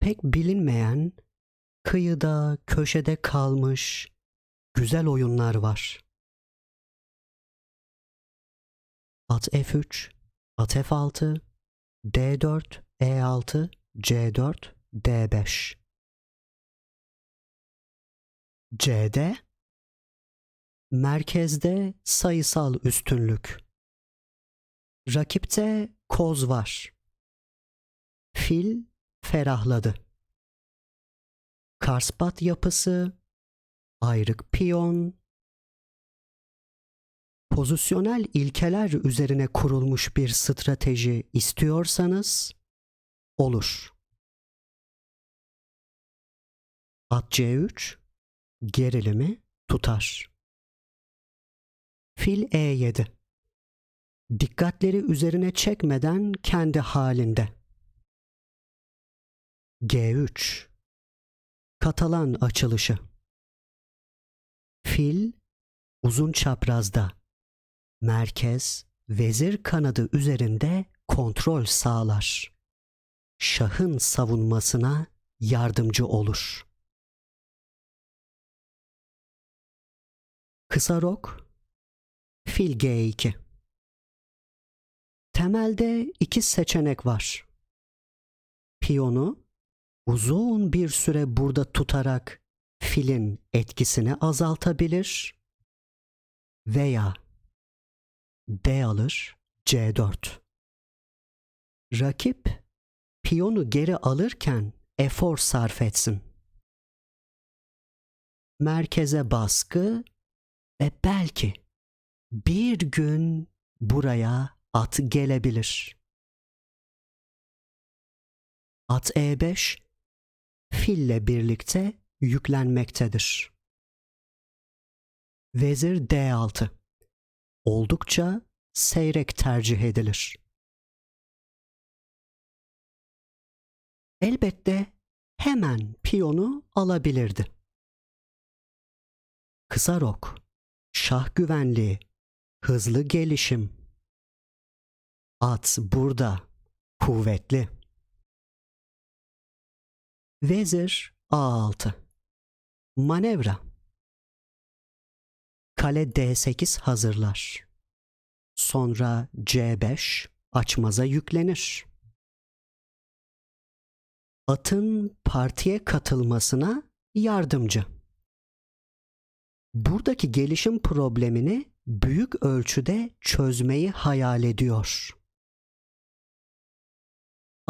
pek bilinmeyen, kıyıda, köşede kalmış güzel oyunlar var. At F3, at F6, D4, E6, C4, D5. C'de merkezde sayısal üstünlük. Rakipte koz var. Fil ferahladı. Karspat yapısı, ayrık piyon, pozisyonel ilkeler üzerine kurulmuş bir strateji istiyorsanız olur. At C3 gerilimi tutar. Fil E7 dikkatleri üzerine çekmeden kendi halinde. G3 Katalan açılışı. Fil uzun çaprazda. Merkez vezir kanadı üzerinde kontrol sağlar. Şahın savunmasına yardımcı olur. Kısa rok Fil G2 Temelde iki seçenek var. Piyonu uzun bir süre burada tutarak filin etkisini azaltabilir veya D alır C4. Rakip piyonu geri alırken efor sarf etsin. Merkeze baskı ve belki bir gün buraya at gelebilir. At E5 fille birlikte yüklenmektedir. Vezir D6 oldukça seyrek tercih edilir. Elbette hemen piyonu alabilirdi. Kısa rok, şah güvenliği, hızlı gelişim. At burada kuvvetli. Vezir A6 Manevra Kale D8 hazırlar. Sonra C5 açmaza yüklenir. Atın partiye katılmasına yardımcı. Buradaki gelişim problemini büyük ölçüde çözmeyi hayal ediyor.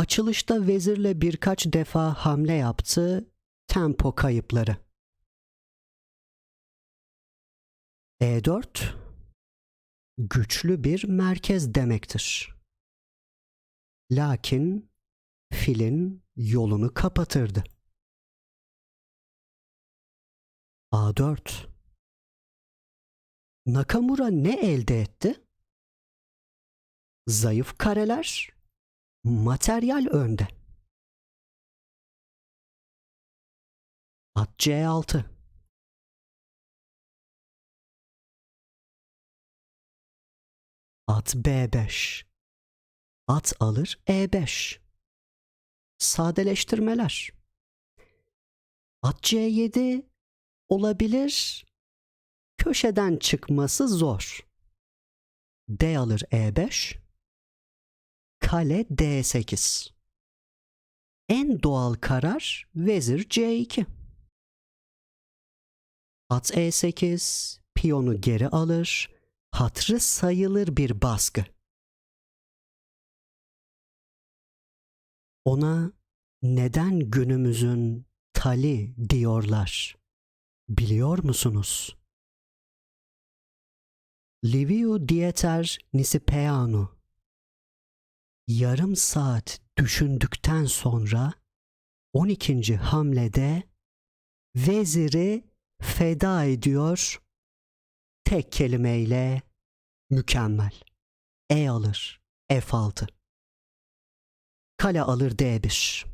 Açılışta vezirle birkaç defa hamle yaptı, tempo kayıpları. E4 güçlü bir merkez demektir. Lakin filin yolunu kapatırdı. A4 Nakamura ne elde etti? Zayıf kareler, materyal önde. At C6 At B5 At alır E5 Sadeleştirmeler. At C7 olabilir. Köşeden çıkması zor. D alır E5 Kale D8 En doğal karar vezir C2 At E8 piyonu geri alır hatrı sayılır bir baskı. Ona neden günümüzün tali diyorlar? Biliyor musunuz? Liviu Dieter Nisipeanu yarım saat düşündükten sonra 12. hamlede veziri feda ediyor tek kelimeyle mükemmel. E alır F6. Kale alır D1.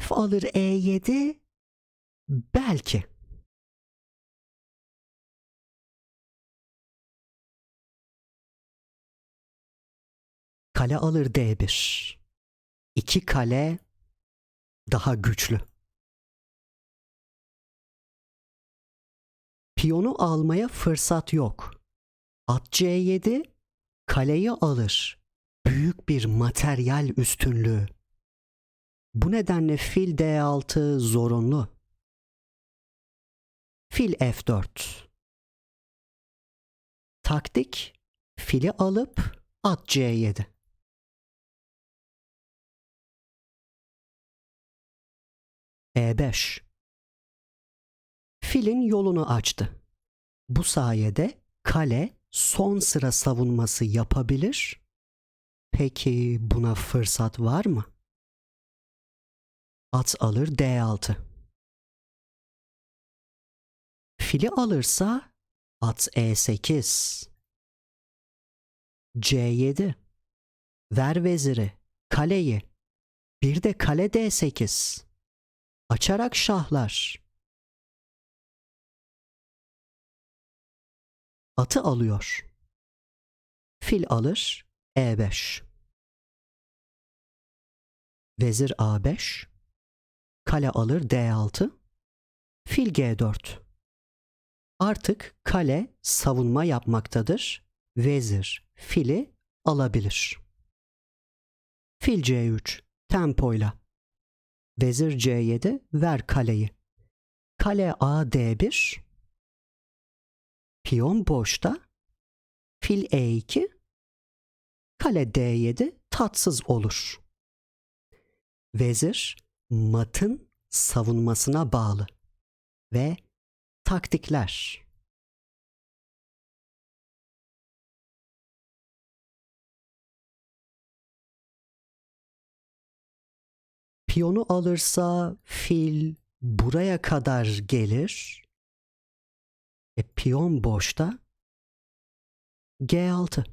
F alır E7 belki. Kale alır D1. iki kale daha güçlü. Piyonu almaya fırsat yok. At C7 kaleyi alır. Büyük bir materyal üstünlüğü. Bu nedenle fil D6 zorunlu. Fil F4. Taktik fili alıp at C7. E5. Filin yolunu açtı. Bu sayede kale son sıra savunması yapabilir. Peki buna fırsat var mı? At alır D6. Fili alırsa at E8. C7. Ver veziri, kaleyi. Bir de kale D8. Açarak şahlar. Atı alıyor. Fil alır E5. Vezir A5. Kale alır D6. Fil G4. Artık kale savunma yapmaktadır. Vezir fili alabilir. Fil C3 tempoyla. Vezir C7 ver kaleyi. Kale A D1. Piyon boşta. Fil E2. Kale D7 tatsız olur. Vezir matın savunmasına bağlı ve taktikler. Piyonu alırsa fil buraya kadar gelir. E, piyon boşta. G6.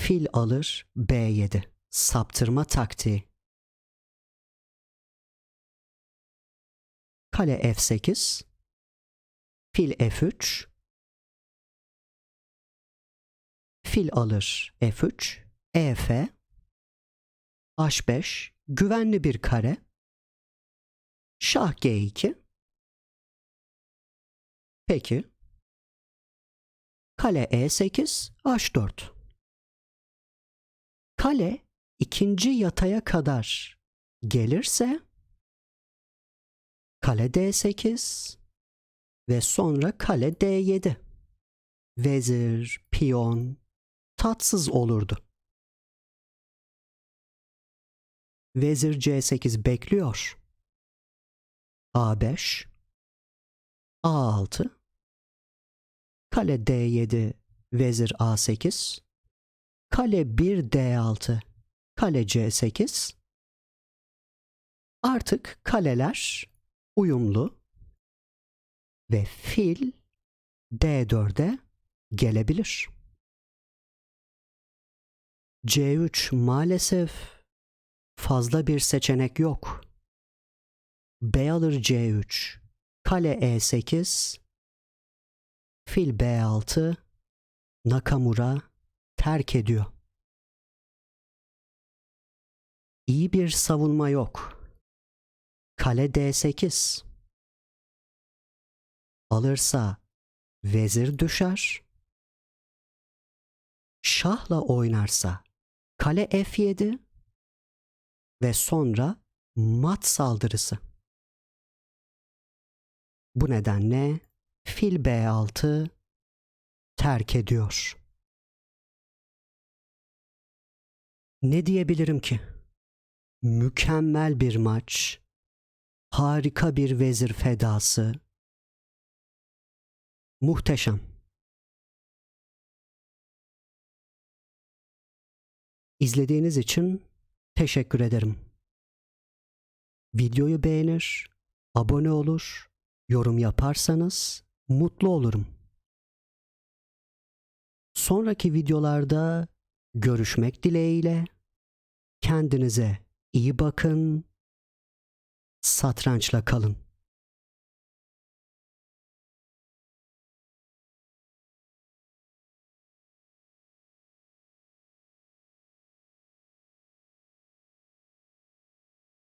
Fil alır B7. Saptırma taktiği. Kale F8. Fil F3. Fil alır F3. EF. H5. Güvenli bir kare. Şah G2. Peki. Kale E8, H4. Kale ikinci yataya kadar gelirse kale D8 ve sonra kale D7. Vezir, piyon tatsız olurdu. Vezir C8 bekliyor. A5 A6 Kale D7 Vezir A8 Kale 1 D6 Kale C8 Artık kaleler uyumlu ve fil D4'e gelebilir. C3 maalesef fazla bir seçenek yok. B alır C3, kale E8, fil B6, Nakamura terk ediyor. İyi bir savunma yok. Kale D8. Alırsa vezir düşer. Şahla oynarsa kale F7 ve sonra mat saldırısı. Bu nedenle fil B6 terk ediyor. Ne diyebilirim ki? Mükemmel bir maç, harika bir vezir fedası, muhteşem. İzlediğiniz için teşekkür ederim. Videoyu beğenir, abone olur, yorum yaparsanız mutlu olurum. Sonraki videolarda görüşmek dileğiyle kendinize iyi bakın. Satrançla kalın.